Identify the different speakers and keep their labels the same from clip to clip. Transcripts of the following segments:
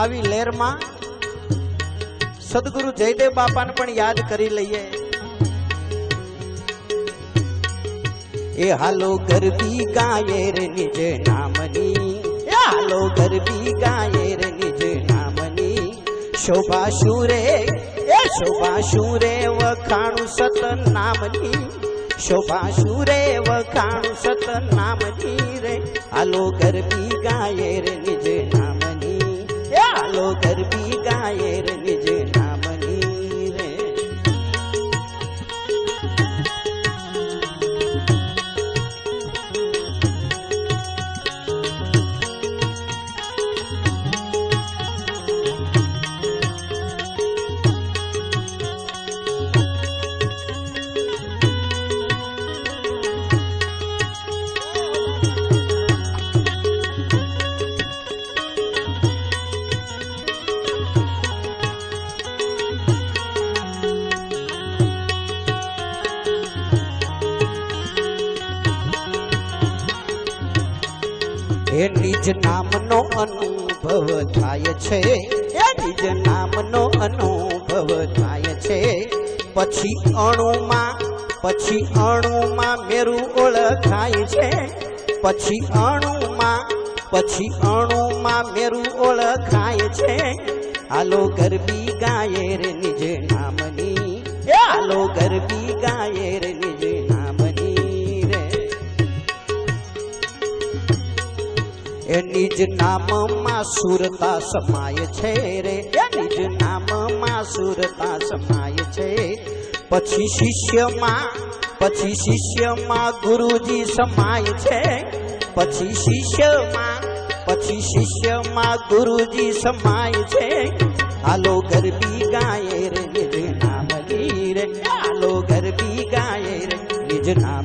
Speaker 1: આવી લહેરમાં સદગુરુ જયદેવ બાપાને પણ યાદ કરી લઈએ. એ હાલો ગરબી ગાયે રે નિજ નામની. એ હાલો ગરબી ગાયે રે નિજ નામની. શોભા શુરે, એ શોભા શુરે વખાણું સત નામની. શોભા શુરે વખાણું સત નામની રે. હાલો ગરબી ગાયે રે નિજ નામની એ જ નામનો અનુભવ થાય છે, એની જ નામનો અનુભવ થાય છે. પછી અણુમાં પછી અણુમાં મેરું ઓળખાય છે. પછી અણુમાં પછી અણુમાં મેરું ઓળખાય છે. હાલો ગરબી ગાયે રે નિજ નામની હાલો ગરબી ગાયે એ જ નામમાં સુરતા સમાય છે રે. એની જ નામમાં સુરતા સમાય છે. પછી શિષ્યમાં પછી શિષ્યમાં ગુરુજી સમાય છે. પછી શિષ્યમાં પછી શિષ્યમાં ગુરુજી સમાય છે. હાલો ગરબી ગાય રે, નિજ નામ રે હાલો ગરબી ગાયે રે, નિજ નામની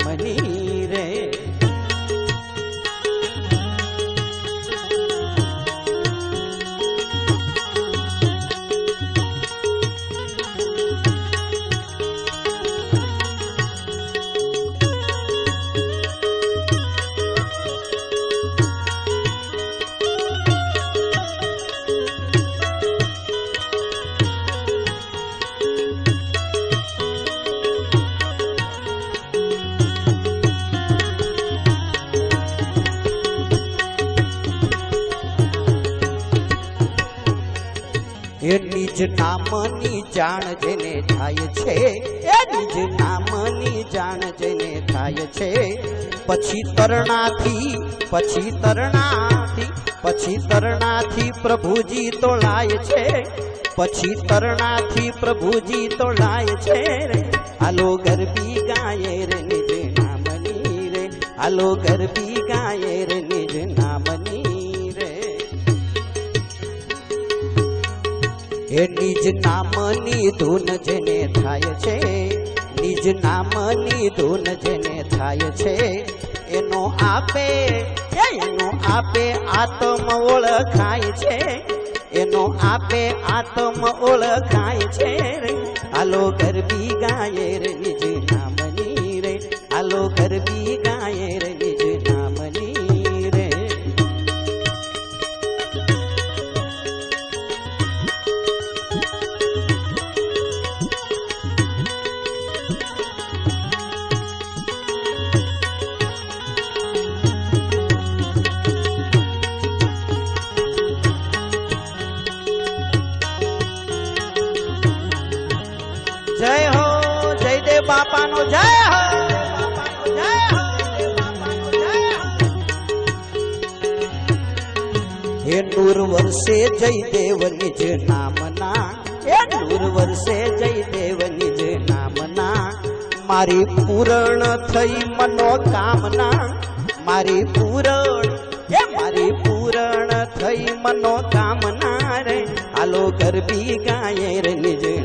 Speaker 1: એ નિજ નામની જાણ જેને થાય છે એ નિજ નામની જાણ જેને થાય છે. પછી તરણાથી પછી તરણાથી પછી તરણાથી પ્રભુજી તો લાય છે. પછી તરણાથી પ્રભુજી તો લાય છે રે. હાલો ગરબી ગાયે રે નિજ નામની રે. હાલો ગરબી ગાયે રે નિજ નામની એ નિજ નામની ધૂન જેને થાય છે, નિજ નામની ધૂન જેને થાય છે, એનો આપે એનો આપે આત્મ ઓળખાય છે, એનો આપે આત્મ ઓળખાય છે હાલો ગરબી ગાયે જય હો, જય દેવ જય બાપાનો જય હો હે. નૂર વર્ષે જયદેવ નિજ નામના, હે નૂર વર્ષે જયદેવ નિજ નામના. મારી પૂરણ થઈ મનોકામના, મારી પૂરણ, હે મારી પૂરણ થઈ મનોકામના રે. હાલો ગરબી ગાયે રે નિજ